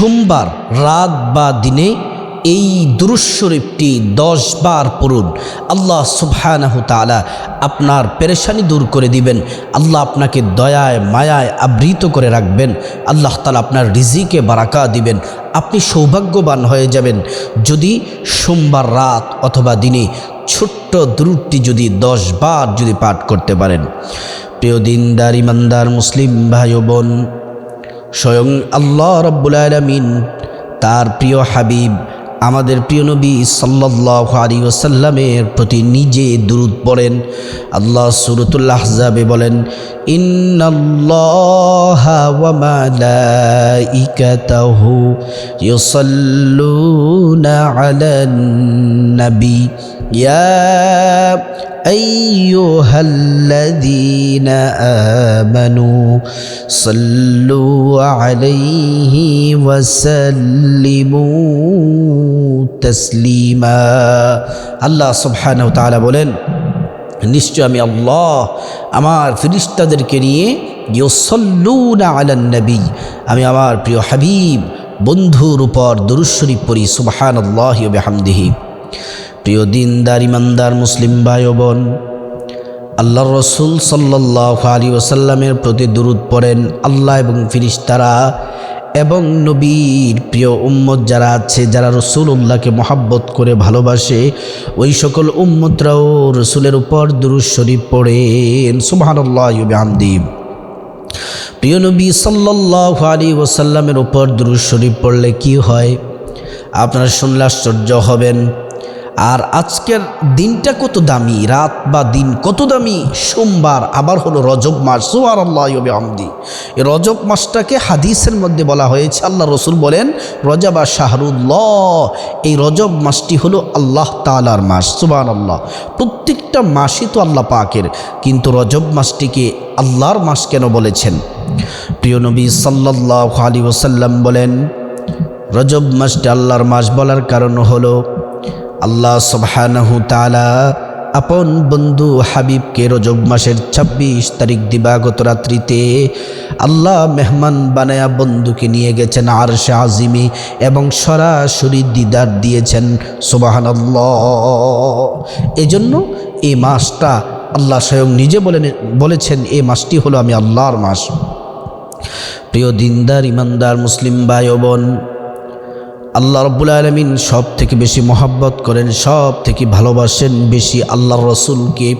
সোমবার রাত বা দিনে এই দুরুশরীফটি দশ বার পড়ুন। আল্লাহ সুবহানাহু তাআলা আপনার পেরেশানি দূর করে দিবেন। আল্লাহ আপনাকে দয়ায়, মায়ায় আবৃত করে রাখবেন। আল্লাহ তালা আপনার রিজিকে বারাকা দিবেন। আপনি সৌভাগ্যবান হয়ে যাবেন। যদি সোমবার রাত অথবা দিনে ছোট্ট দ্রুটটি যদি দশ বার যদি পাঠ করতে পারেন। প্রিয় দিনদার, ইমানদার, মুসলিম ভাই বোন স্বয়ং আল্লাহ রব্বুল আলমিন, তার প্রিয় হাবিব, আমাদের প্রিয় নবী সাল্লাহ আলী ওসাল্লামের প্রতি নিজে দুরুদ পড়েন। আল্লাহ সুরতুল্লাহ যাবে বলেন ইউসাল্লুনা আলান নবী ইয়া أيها الذين آمنوا صلوا عليه وسلموا تسليما আল্লাহ সুবহানাহু ওয়া তাআলা বলেন নিশ্চয় আমি আল্লাহ আমার ফিরিস্তাদেরকে নিয়ে ইউসল্লুনা আলান নবী আমি আমার প্রিয় হাবিব বন্ধুর উপর দুরুশ্বরী পড়ি সুবহান আল্লাহ বেহামদিহি প্রিয় দিনদার, ইমানদার মুসলিম ভাই বোন আল্লাহ রসুল সাল্লাহ আলী ওসাল্লামের প্রতি দূরত পড়েন আল্লাহ এবং ফিরিস্তারা এবং নবীর প্রিয় উম্মত যারা আছে, যারা রসুল উল্লাহকে মহাব্বত করে ভালোবাসে, ওই সকল উম্মতরাও রসুলের উপর দুরুজ শরীফ পড়েন। সুবাহান্লাহ আমদিব প্রিয় নবী সাল্লাহ আলী ওসাল্লামের উপর দুরুজ শরীফ পড়লে কি হয়? আপনারা শুনলে আশ্চর্য হবেন। আর আজকের দিনটা কত দামি? রাত বা দিন কত দামি? সোমবার আবার হলো রজব মাস। সোয়ার আল্লাহ আমদি রজব মাসটাকে হাদিসের মধ্যে বলা হয়েছে, আল্লাহ রসুল বলেন, রজবা শাহরুল্লাহ, এই রজব মাসটি হলো আল্লাহ তালার মাস। সুবান আল্লাহ প্রত্যেকটা মাসই তো আল্লাহ পাকের, কিন্তু রজব মাসটিকে আল্লাহর মাস কেন বলেছেন? প্রিয় নবী সাল্লাহ আলী ওসাল্লাম বলেন, রজব মাসটি আল্লাহর মাস বলার কারণ হলো আল্লাহ সুবহানাহু তালা আপন বন্ধু হাবিবকে রজব মাসের ২৬ তারিখ দিবাগত রাত্রিতে আল্লাহ মেহমান বানায়া বন্ধুকে নিয়ে গেছেন আর শে আজিমি এবং সরাসরি দিদার দিয়েছেন সুবাহান এজন্য এই মাসটা আল্লাহ স্বয়ং নিজে বলেন, বলেছেন এই মাসটি হলো আমি আল্লাহর মাস। প্রিয় দিনদার, ইমানদার, মুসলিম ভাই বোন আল্লাহ রব্বুল আলমিন সব থেকে বেশি মহাব্বত করেন সব থেকে ভালোবাসেন বেশি আল্লাহর রসুলকে।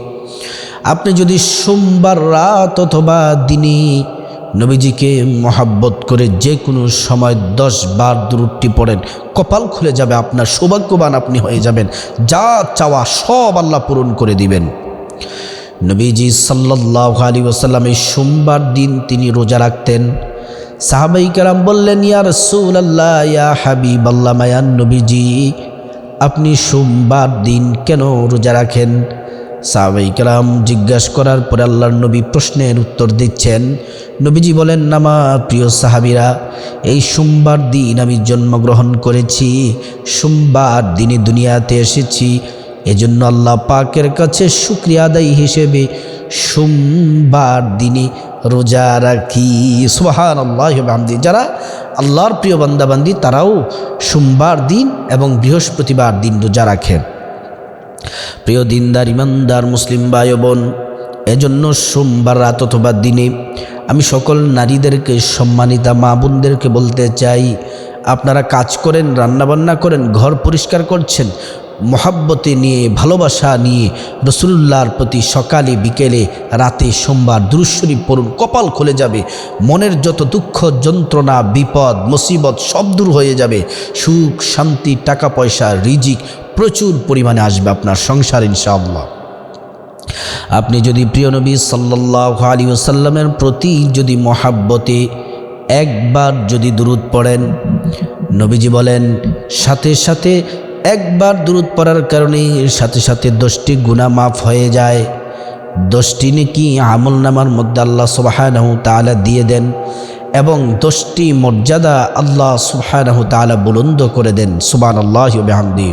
আপনি যদি সোমবার রাত অথবা দিনে নবীজিকে মহাব্বত করে যে কোনো সময় দশ বার দূরটি পড়েন, কপাল খুলে যাবে, আপনার সৌভাগ্যবান আপনি হয়ে যাবেন। যা চাওয়া সব আল্লাহ পূরণ করে দিবেন। নবীজি সাল্লাহ আলী ওসাল্লাম সোমবার দিন তিনি রোজা রাখতেন। সাহাবাই কালাম বললেন, ইয়া রসুল আল্লাহ ইয়া হাবিব আল্লাহ মায়ান নবীজি, আপনি সোমবার দিন কেন রোজা রাখেন? সাহাবাই কালাম জিজ্ঞাসা করার পরে আল্লাহর নবী প্রশ্নের উত্তর দিচ্ছেন। নবীজি বলেন নামা প্রিয় সাহাবিরা, এই সোমবার দিন আমি জন্মগ্রহণ করেছি, সোমবার দিনে দুনিয়াতে এসেছি। এজন্য আল্লাহ পাকের কাছে শুক্রিয়া আদায়ী হিসেবে সোমবার দিনে রোজা রাখি। সুহান আল্লাহ বান্দি যারা আল্লাহর প্রিয় বান্দাবান্দি, তারাও সোমবার দিন এবং বৃহস্পতিবার দিন রোজা রাখেন। প্রিয় দিনদার, ইমানদার, মুসলিম ভাই বোন এজন্য সোমবার রাত অথবা দিনে আমি সকল নারীদেরকে, সম্মানিতা মা বোনদেরকে বলতে চাই, আপনারা কাজ করেন, রান্নাবান্না করেন, ঘর পরিষ্কার করছেন মহাব্বতে নিয়ে, ভালোবাসা নিয়ে রসুল্লাহর প্রতি সকালে, বিকেলে, রাতে, সোমবার দুরুশ্বরী পড়ুন, কপাল খুলে যাবে। মনের যত দুঃখ, যন্ত্রণা, বিপদ, মুসিবত সব দূর হয়ে যাবে। সুখ, শান্তি টাকা পয়সা রিজিক প্রচুর পরিমাণে আসবে আপনার সংসার, ইনশাআল্লাহ। আপনি যদি প্রিয় নবী সাল্লাহ আলী ওসাল্লামের প্রতি যদি মহাব্বতে একবার যদি দূরত পড়েন, নবীজি বলেন, সাথে সাথে একবার দূরত পড়ার কারণে সাথে সাথে দশটি গুণা মাফ হয়ে যায়। দশটি নাকি আমল নামার মধ্যে আল্লাহ সুবাহানহ দিয়ে দেন এবং দশটি মর্যাদা আল্লাহ সুবাহানহ তালা বুলন্দ করে দেন। সুবান আল্লাহ বেহামদি।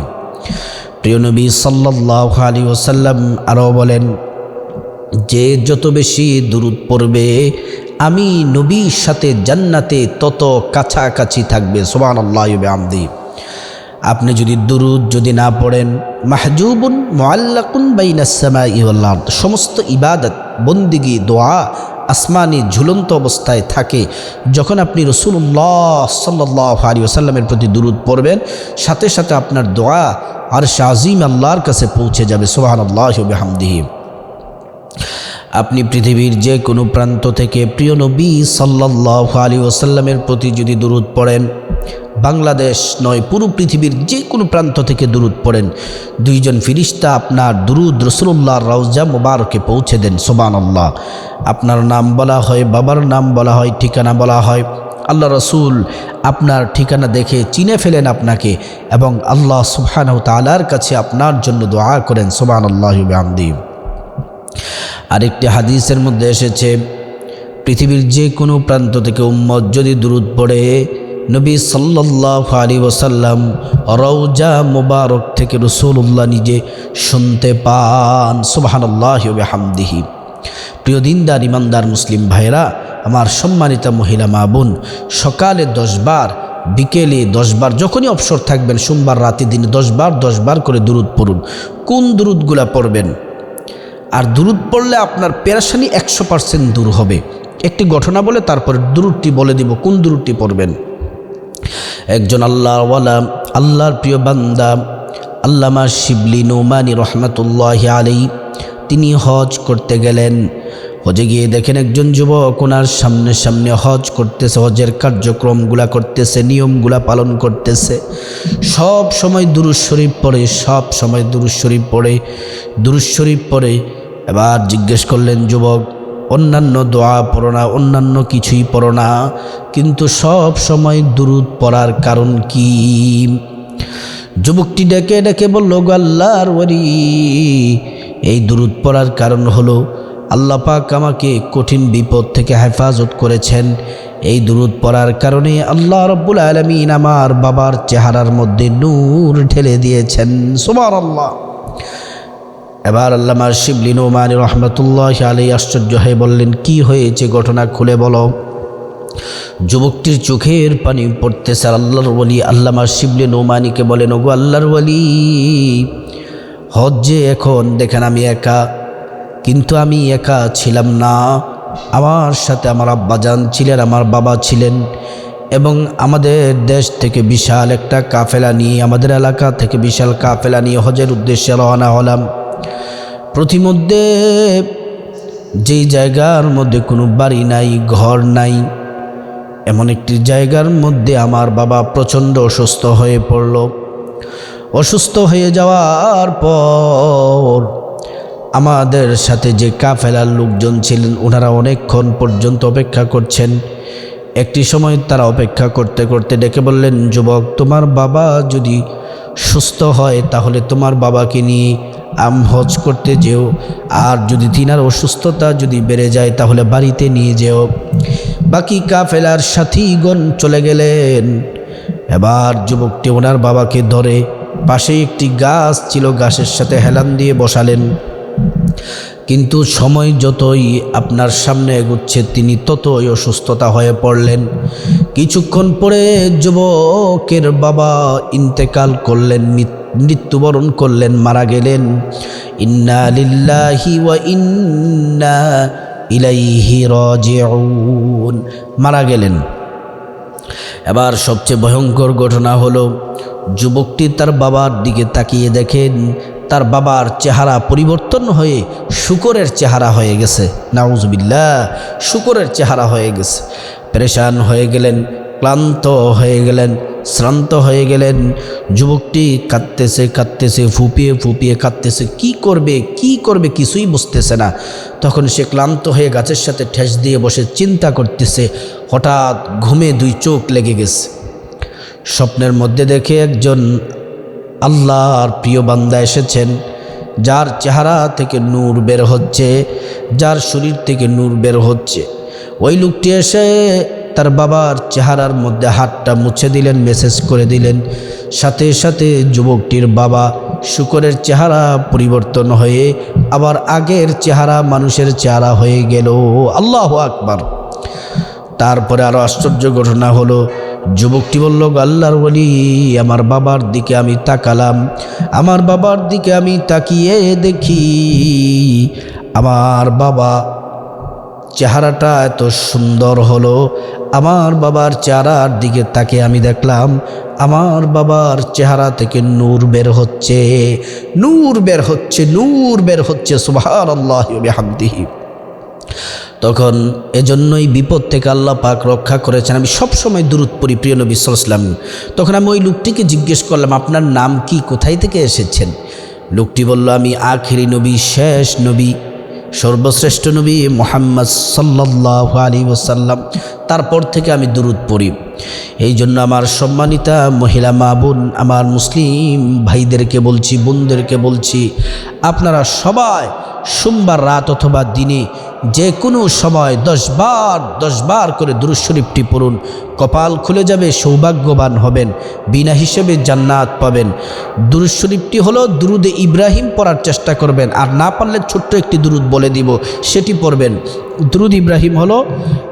প্রিয় নবী সাল্লাহ আলী ওসাল্লাম আরও বলেন, যে যত বেশি দূরত পড়বে, আমি নবীর সাথে জান্নাতে তত কাছাকাছি থাকবে। সোবান আল্লাহ আমদি আপনি যদি দুরুদ যদি না পড়েন, মাহজুবুন মোয়াল্লাকুন বাইনাসমা ইউল্লাহ সমস্ত ইবাদত, বন্দিগি, দোয়া আসমানি ঝুলন্ত অবস্থায় থাকে। যখন আপনি রসুল্লাহ সাল্লাহ আলী ওসাল্লামের প্রতি দুরুদ পড়বেন, সাথে সাথে আপনার দোয়া আর শাহিম আল্লাহর কাছে পৌঁছে যাবে সোহান আল্লাহ হামদিহিম আপনি পৃথিবীর যে কোনো প্রান্ত থেকে প্রিয় নবী সাল্লাহ আলী ওসাল্লামের প্রতি যদি দূরত পড়েন বাংলাদেশ নয়, পুরো পৃথিবীর যে কোনো প্রান্ত থেকে দূরত পড়েন। দুইজন ফিরিস্তা আপনার দুরুদ রসুল্লাহ রাউজা মুবারকে পৌঁছে দেন সোবান আল্লাহ আপনার নাম বলা হয়, বাবার নাম বলা হয়, ঠিকানা বলা হয়। আল্লাহ রসুল আপনার ঠিকানা দেখে চিনে ফেলেন আপনাকে এবং আল্লাহ সুবহানাহ তালার কাছে আপনার জন্য দোয়া করেন সোবান আল্লাহ আমদিম আরেকটি হাদিসের মধ্যে এসেছে, পৃথিবীর যে কোনো প্রান্ত থেকে উম্মত যদি দূরত পড়ে নবী সাল্লাহ আলী ওসাল্লাম রৌজা মুবারক থেকে রসুল্লাহ নিজে শুনতে পান। সুবাহান্লাহ হামদিহি প্রিয় দিনদার, ইমানদার মুসলিম ভাইরা আমার সম্মানিত মহিলা মা বোন, সকালে দশবার বিকেলে দশবার যখনই অবসর থাকবেন, সোমবার রাতে দিনে দশবার দশবার করে দূরত পড়ুন। কোন দূরতগুলা পড়বেন? আর দূরত পড়লে আপনার পেরাশানি একশো পার্সেন্ট দূর হবে। একটি ঘটনা বলে তারপরে দূরটি বলে দিব, কোন দূরটি পড়বেন? একজন আল্লাহওয়ালা, আল্লাহর প্রিয় বান্দা, আল্লামা শিবলি নৌমানি রহমতুল্লাহ আলী তিনি হজ করতে গেলেন। হজে গিয়ে দেখেন একজন যুবক ওনার সামনে সামনে হজ করতেছে, হজের কার্যক্রমগুলা করতেছে, নিয়মগুলা পালন করতেছে। সব সময় দুরুজ শরীফ পড়ে, সব সময় দুরুজ শরীফ পড়ে দুরুজ শরীফ পড়ে। এবার জিজ্ঞেস করলেন যুবক অন্যান্য দোয়া পড়ো না, অন্যান্য কিছুই পড়ো না। কিন্তু সব সময় দুরুদ পড়ার কারণ কি? যুবকটি ডেকে ডেকে বলল, গো আল্লাহর ওরি এই দুরুদ পড়ার কারণ হলো আল্লাহ পাক আমাকে কঠিন বিপদ থেকে হেফাজত করেছেন। এই দুরুদ পড়ার কারণে আল্লাহ রব্বুল আলমিন আমার বাবার চেহারার মধ্যে নূর ঢেলে দিয়েছেন। সোমার আল্লাহ এবার আল্লামা শিবলিন ওমানি রহমতুল্লাহ আলী আশ্চর্য হয়ে বললেন, কি হয়েছে ঘটনা খুলে বলো? যুবকটির চোখের পানি পড়তে পড়তেছে আল্লাহর বলি আল্লামা শিবলিন ওমানিকে বলেন, ওগো আল্লাহর বলি হজ্জে এখন, দেখেন আমি একা, কিন্তু আমি একা ছিলাম না। আমার সাথে আমার আব্বাজান ছিলেন, আমার বাবা ছিলেন এবং আমাদের দেশ থেকে বিশাল একটা কাফেলা নিয়ে, আমাদের এলাকা থেকে বিশাল কাফেলা নিয়ে হজের উদ্দেশ্যে রওনা হলাম। প্রতিমধ্যে যেই জায়গার মধ্যে কোনো বাড়ি নাই, ঘর নাই, এমন একটি জায়গার মধ্যে আমার বাবা প্রচণ্ড অসুস্থ হয়ে পড়ল। অসুস্থ হয়ে যাওয়ার পর আমাদের সাথে যে কাফেলার লোকজন ছিলেন, ওনারা অনেকক্ষণ পর্যন্ত অপেক্ষা করছেন। একটি সময় তারা অপেক্ষা করতে করতে ডেকে বললেন, যুবক, তোমার বাবা যদি সুস্থ হয়, তাহলে তোমার বাবাকে নিয়ে আম হজ করতে যেও। আর যদি তিনার অসুস্থতা যদি বেড়ে যায়, তাহলে বাড়িতে নিয়ে যেও। বাকি কাফেলার সাথীগণ চলে গেলেন। এবার যুবকটি ওনার বাবাকে ধরে পাশে একটি গাছ ছিল, গাছের সাথে হেলান দিয়ে বসালেন। কিন্তু সময় যতই আপনার সামনে এগুচ্ছে, তিনি ততই অসুস্থতা হয়ে পড়লেন। কিছুক্ষণ পরে যুবকের বাবা ইন্তেকাল করলেন মৃত্যুবরণ করলেন, মারা গেলেন। ইন্না লিল্লাহি ওয়া ইন্না ইলাইহি রাজিউন মারা গেলেন। এবার সবচেয়ে ভয়ঙ্কর ঘটনা হলো, যুবকটি তার বাবার দিকে তাকিয়ে দেখেন, তার বাবার চেহারা পরিবর্তন হয়ে শুকরের চেহারা হয়ে গেছে। নাউজবিল্লা শুকরের চেহারা হয়ে গেছে। পরেশান হয়ে গেলেন ক্লান্ত হয়ে গেলেন, শ্রান্ত হয়ে গেলেন। যুবকটি কাঁদতেছে কাঁদতেছে, ফুপিয়ে ফুপিয়ে কাঁদতেছে। কি করবে কি করবে কিছুই বুঝতেছে না। তখন সে ক্লান্ত হয়ে গাছের সাথে ঠেস দিয়ে বসে চিন্তা করতেছে। হঠাৎ ঘুমে দুই চোখ লেগে গেছে। স্বপ্নের মধ্যে দেখে একজন আল্লাহর প্রিয় বান্দা এসেছেন, যার চেহারা থেকে নূর বের হচ্ছে, যার শরীর থেকে নূর বের হচ্ছে। ওই লোকটি এসে তার বাবার চেহারার মধ্যে হাতটা মুছে দিলেন, মেসেজ করে দিলেন। সাথে সাথে যুবকটির বাবা শুকরের চেহারা পরিবর্তন হয়ে আবার আগের চেহারা মানুষের চেহারা হয়ে গেল। আল্লাহ আকবার। তারপরে আরও আশ্চর্য ঘটনা হলো, যুবকটি বলল, আল্লাহর বলি আমার বাবার দিকে আমি তাকালাম। আমার বাবার দিকে আমি তাকিয়ে দেখি। আমার বাবা চেহারাটা এত সুন্দর হলো। আমার বাবার চেহারার দিকে তাকে আমি দেখলাম, আমার বাবার চেহারা থেকে নূর বের হচ্ছে। নূর বের হচ্ছে, নূর বের হচ্ছে সুবহান আল্লাহ তখন এজন্যই বিপদ থেকে আল্লাহ পাক রক্ষা করেছেন। আমি সবসময় দূরত পড়ি প্রিয় নবী সাল্লাম তখন আমি ওই লোকটিকে জিজ্ঞেস করলাম, আপনার নাম কি? কোথায় থেকে এসেছেন? লোকটি বলল, আমি আখেরি নবী, শেষ নবী। সর্বশ্রেষ্ঠ নবী মোহাম্মদ সাল্লাহ আলী ওসাল্লাম তারপর থেকে আমি দূরত পড়ি। এই জন্য আমার সম্মানিতা মহিলা মা বোন, আমার মুসলিম ভাইদেরকে বলছি, বোনদেরকে বলছি, আপনারা সবাই সোমবার রাত অথবা দিনে যে কোনো সময় দশবার দশবার করে দুরুশরীফটি পড়ুন। কপাল খুলে যাবে, সৌভাগ্যবান হবেন, বিনা হিসেবে জান্নাত পাবেন। দুরুশরীফটি হলো দুরুদে ইব্রাহিম পড়ার চেষ্টা করবেন, আর না পারলে ছোট্ট একটি দুরুদ বলে দিব, সেটি পড়বেন। দুরুদ ইব্রাহিম হলো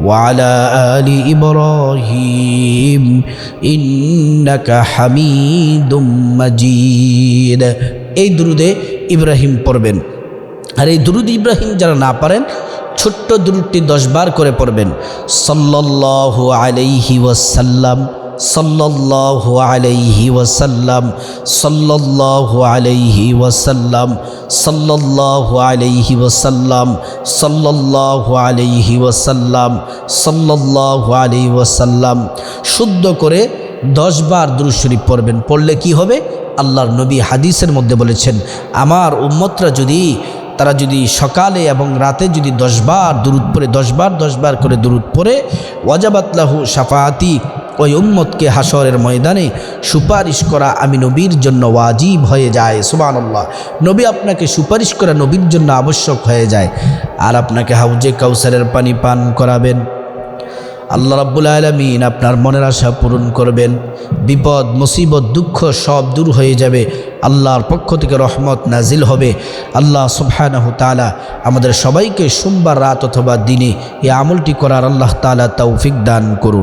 وعلى آل إبراهيم إنك حميد مجيد এই দুরুদে ইব্রাহিম পড়বেন আর এই দুরুদ ইব্রাহিম যারা না পারেন ছোট্ট দুরুদটি দশবার করে পড়বেন সাল্লাল্লাহু আলাইহি ওয়াসাল্লাম সাল্লাল্লাহু আলাইহি ওয়াসাল্লাম, সাল্লাল্লাহু আলাইহি ওয়াসাল্লাম, সাল্লাল্লাহু আলাইহি ওয়াসাল্লাম, সাল্লাল্লাহু আলাইহি ওয়াসাল্লাম, সাল্লাল্লাহু আলাইহি ওয়াসাল্লাম। শুদ্ধ করে দশবার দুরূদ শরীফ পড়বেন। পড়লে কি হবে? আল্লাহর নবী হাদিসের মধ্যে বলেছেন, আমার উম্মতরা যদি, তারা যদি সকালে এবং রাতে যদি দশবার দূরত পরে দশবার দশবার করে দূরত পরে ওয়াজাবাতলাহু সাফাতি ওই উম্মতকে হাসরের ময়দানে সুপারিশ করা আমি নবীর জন্য ওয়াজিব হয়ে যায় সুবান আল্লাহ নবী আপনাকে সুপারিশ করা নবীর জন্য আবশ্যক হয়ে যায়। আর আপনাকে হাউজে কাউসারের পানি পান করাবেন। আল্লাহ রাব্বুল আলমিন আপনার মনের আশা পূরণ করবেন। বিপদ, মুসিবত, দুঃখ সব দূর হয়ে যাবে। আল্লাহর পক্ষ থেকে রহমত নাজিল হবে। আল্লাহ সুবহানাহু তাআলা আমাদের সবাইকে সোমবার রাত অথবা দিনে এই আমলটি করার আল্লাহ তালা তৌফিক দান করুন।